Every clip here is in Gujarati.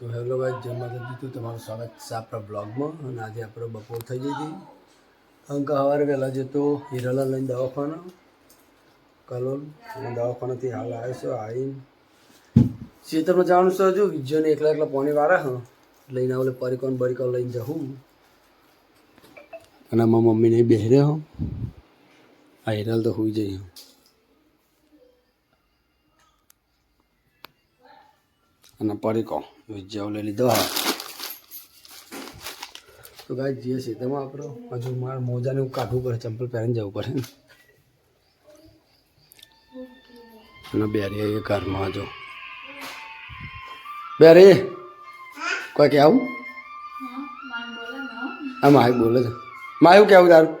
તો હેલો ભાઈ જય માતાજી. તો તમારું સ્વાગત આપણા બ્લોગમાં. અને આજે આપણે બપોર થઈ ગઈ હતી અંક સવારે વહેલા જતો હિરાલા લઈને દવાખાના, કલોલ. અને દવાખાનાથી હાલ આવ્યો છે, આવીને. ખેતરમાં જવાનું છે હજુ. વિજ્યોને એકલા એકલા પોણી વાળા હા. લઈને આવું પરિકોન બરિકોન લઈને જવું. અને મારા મમ્મીને બેહરે હો. આ હિરાલ તો હોઈ જઈ અને પરીકો વિજ્યાઓ લઈ લીધો હા. તો ગાય જઈએ છીએ તેમાં આપણો હજુ મારે મોજાને એવું કાઢવું પડે, ચંપલ પહેરીને જવું પડે. અને બેરી એ ઘરમાં જો. બેરી, કોઈ કે આવું? આ માય બોલે છે. માયું કેવું તારું?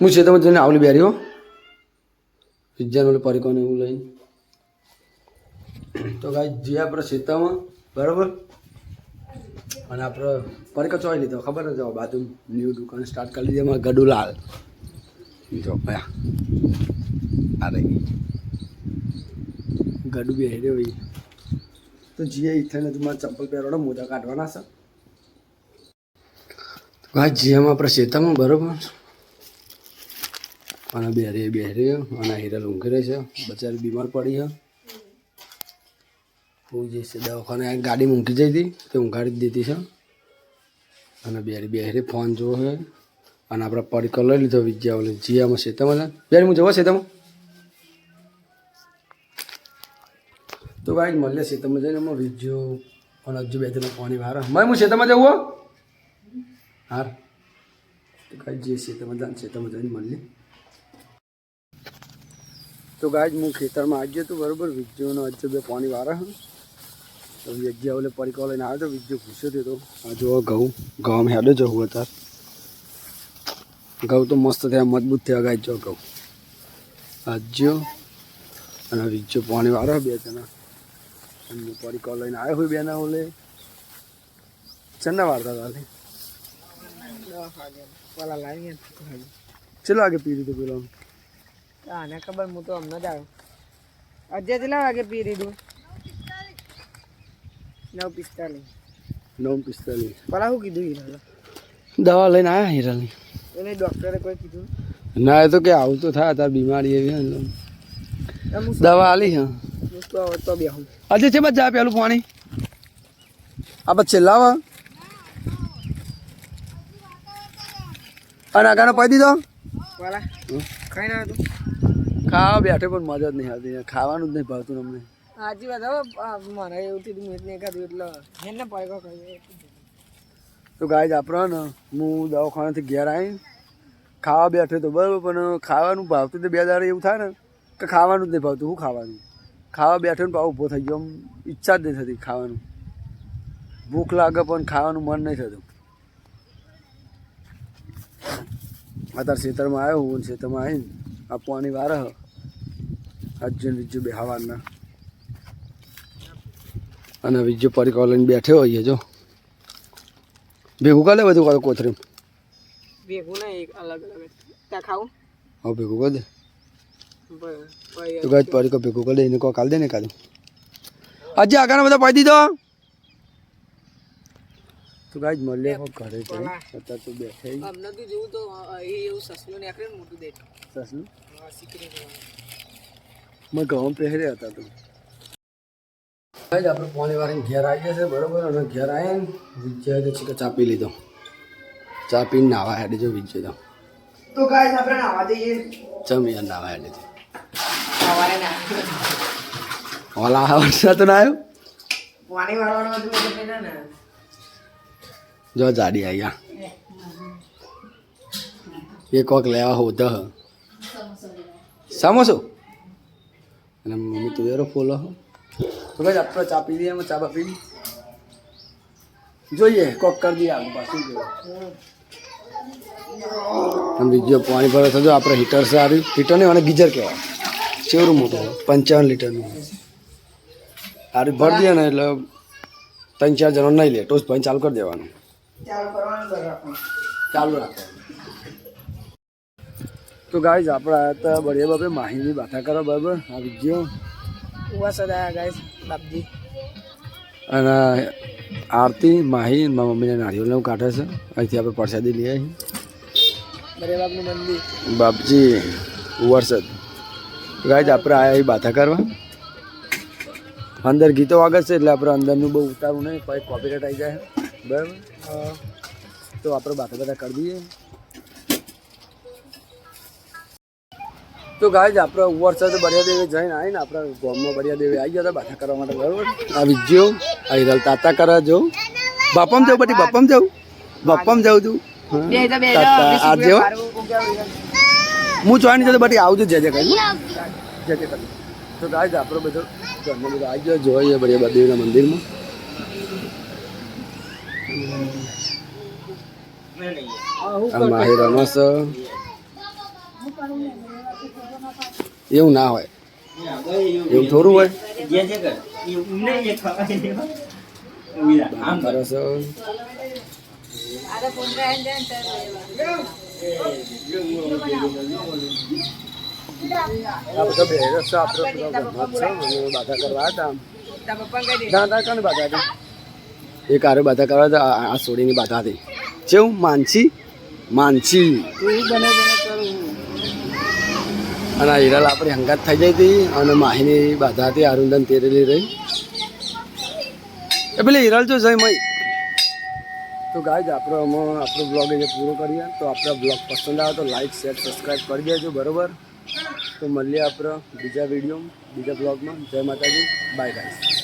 હું છે તમે જઈને આવલી બેરી હો. વિજ્ઞાન પરીકોને એવું લઈને. તો ગાય જે આપણે સીતામાં, બરાબર? અને આપણે પરીકો ચોઈ લીધો, ખબર જ બાજુ ન્યૂ દુકાન સ્ટાર્ટ કરી લીધી એમાં ગડુલાલ જો, ભયા. રહી. ગડુ બી હેરે ભાઈ. તો જીએ ઈથને તમારે ચંપલ પહેરવાના મોજા કાઢવાના છે. ભાઈ જીએમાં આપણે સીતામાં, બરાબર? અને બેરે બેરે અને હીરા ઊંઘી રહે છે. બચારી બીમાર પડી છે. હું જે છે, દવાખાને આ ગાડી મૂકી જઈ હતી, તે ઊંઘાડી દીધી છે. અને બેરી બેરી ફોન જોવો છે. અને આપણે પડીકો લઈ લીધો વિજ્યા ઓલે જીયામાં શેતામાં બેરી, હું જવા શેતામાં તો ભાઈ, મળીએ શેતામાં જઈને, એમાં વિજ્યો. અને હજુ બે ત્રણ ફોન વાર. મેં હું શેતામાં જવું હાર. તો કાંઈ જે શેતામાં જાય શેતામાં જઈને મળીએ. તો ગાય હું ખેતરમાં આવી ગયો હતો બરાબર વિજ્યોનો હજુ બે પાણી વાળા તો વિજ્યા ઓલે પડીકો લઈને આવ્યો તો વિજ્યો ઘૂસ્યો હતો આ જો ઘઉં. ઘઉં હેડો જવું અત્યારે. ઘઉં તો મસ્ત થયા મજબૂત થયા ગાય જો ઘઉં. આજ્યો અને વિજ્યો પાણી વાળો બે જણા. અને પડીકો લઈને આવ્યો હોય બેના ઓલે. ચંદા વાળતા લાવી ચલો આગે પી લીધું પેલો? આને ખબર હું તો હમણાં જ આવ્યો. અજય કેટલા વાગે પી લીધું? નવ પિસ્તાલીસ. નવ પિસ્તાલીસ. પેલા શું કીધું હીરા દવા લઈને આવ્યા હિરાની એને ડોક્ટરે કોઈ કીધું? ના એ તો કે આવું તો થાય તાર બીમારી એવી દવા આલી હા. તો બે આજે છે બધા પેલું પાણી? આ પછી છેલ્લા અને આગળ પાઈ દીધો? ખાઈ ના ખાવા બેઠે પણ મજા જ નહીં આવતી. ખાવાનું જ નહીં ભાવતું અમને. સાચી વાત. હવે મારે એવું થયું મેં નહીં ખાધું એટલે એને પાયકો ખાઈ તો ગાય આપણો ને હું દવાખાનાથી ઘેર આવી ખાવા બેઠો તો બરાબર, પણ ખાવાનું ભાવતું તો બે દાડે એવું થાય ને કે ખાવાનું જ નહીં ભાવતું. શું ખાવાનું? ખાવા બેઠો ને પાછો ઊભો થઈ ગયો. આમ ઈચ્છા જ નહીં થતી ખાવાનું. ભૂખ લાગે પણ ખાવાનું મન નહીં થતું. અત્યારે ખેતરમાં આવ્યો હું ખેતરમાં આવીને આપવાની વાર અજ્જન બીજું બે હવારના અને બીજું પડી લઈને બેઠ્યો હોઈએ જો. ભેગું કરે બધું કરે કોથરી ભેગું નહીં એક અલગ અલગ. ત્યાં ખાવું? હા ભેગું કરી દે. તું કઈ તો ગાય પડી કો ભેગું કરી દે એને કોઈ કાલ દે ને કાલે. આજે આગળ બધા પાઈ દીધો? તું ગાય મળે હો ઘરે જઈ. અત્યારે તું બેઠે અમને તો જેવું તો એવું સસલું નીકળે મોટું દેખ સસલું? મેં ઘઉં પહેર્યા હતા તો. આપણે પોણી વાળીને ઘેર આવી જશે બરાબર? અને ઘેર આવીને વિજય તો છે ચા પી લીધો. ચા પીને નાવા હેડે જો વિજય તો. તો ગાઈસ આપણે નાવા જઈએ. ચમ યાર નાવા હેડે છે. ઓલા વરસાદ તો ના આવ્યો? પાણી વાળવાનો જો જાડી આવ્યા એ કોક લેવા હોત સમોસો. અને મમ્મી તું એરો ફોલો તો ભાઈ આપણે ચા પી એમાં ચા બા પી જોઈએ, કોક કરી દઈએ આગળ પાછું જોઈએ. બીજો પાણી ભરે થતો આપણે હીટર સારું હીટર નહીં અને ગીઝર કહેવાય. ચેવડું મોટું પંચાવન લીટરનું સારું ભરી દઈએ ને એટલે ત્રણ ચાર જણો નહીં લે ટોસ પાણી ચાલુ કરી દેવાનું. ચાલુ રાખવાનું. તો ગાઈઝ, આપણે બળિયા બાપે માહિતી બાથા કરો, બરાબર? આ ગયો ઉવાસ ગાઈસ બાપજી. અને આરતી માહી મારા મમ્મીને નારિયેળને કાઢે છે. અહીંથી આપણે પ્રસાદી લઈએ બરે બાપનું મંદિર. બાપજી વરસાદ ગાય આપણે આયા અહીં બાથા કરવા. અંદર ગીતો વાગે છે એટલે આપણે અંદરનું બહુ ઉતારવું નહીં. કોપીરાઇટ આવી જાય. બરાબર. તો આપણે બાથા બધા કરી દઈએ. તો ગાય આપણે વરસાદ બરિયાદેવે જઈને આવીને આપણા ગામમાં બરિયાદેવે આવી ગયા હતા બાથા કરવા માટે બરાબર? આવી જ્યો આવી હિરલ તાતા કરવા જવું બાપમ જવું બધી બાપમ જવું બાપમ જવું છું તાતા, આ જેવો. હું જોઈન જતો બધી આવજો જે જે કરી જે જે કરી તો ગાય આપણો બધો ઘરનો બધો આવી ગયો જોઈએ બરિયાબા દેવીના મંદિરમાં. આ માહી રમસ એવું ના હોય એવું થોડું હોય આમ કરે છે આ બધો બેહરો છે આપણો બધો ગમત છે અને બાધા કરવા હતા તારા પપ્પા કઈ દે ના ના કોને બાધા હતી એક આરે બાધા કરવા હતા આ આ સોડીની બાધા હતી કેવું માનસી માનસી તું બને બને કરું અને આ હિરાલ આપણી હંગાત થઈ જઈ હતી અને માહીની બાધા હતી અરુંધન તેરેલી રહી. એ પેલી હિરલ જો જય મય તો ગાય આપણો અમે આપણો બ્લોગ એ પૂરો કરીએ. તો આપણો બ્લોગ પસંદ આવે તો લાઈક શેર સબસ્ક્રાઈબ કરી દેજો, બરોબર? તો મળીએ આપણે બીજા વીડિયો બીજા બ્લોગમાં જય માતાજી. Bye guys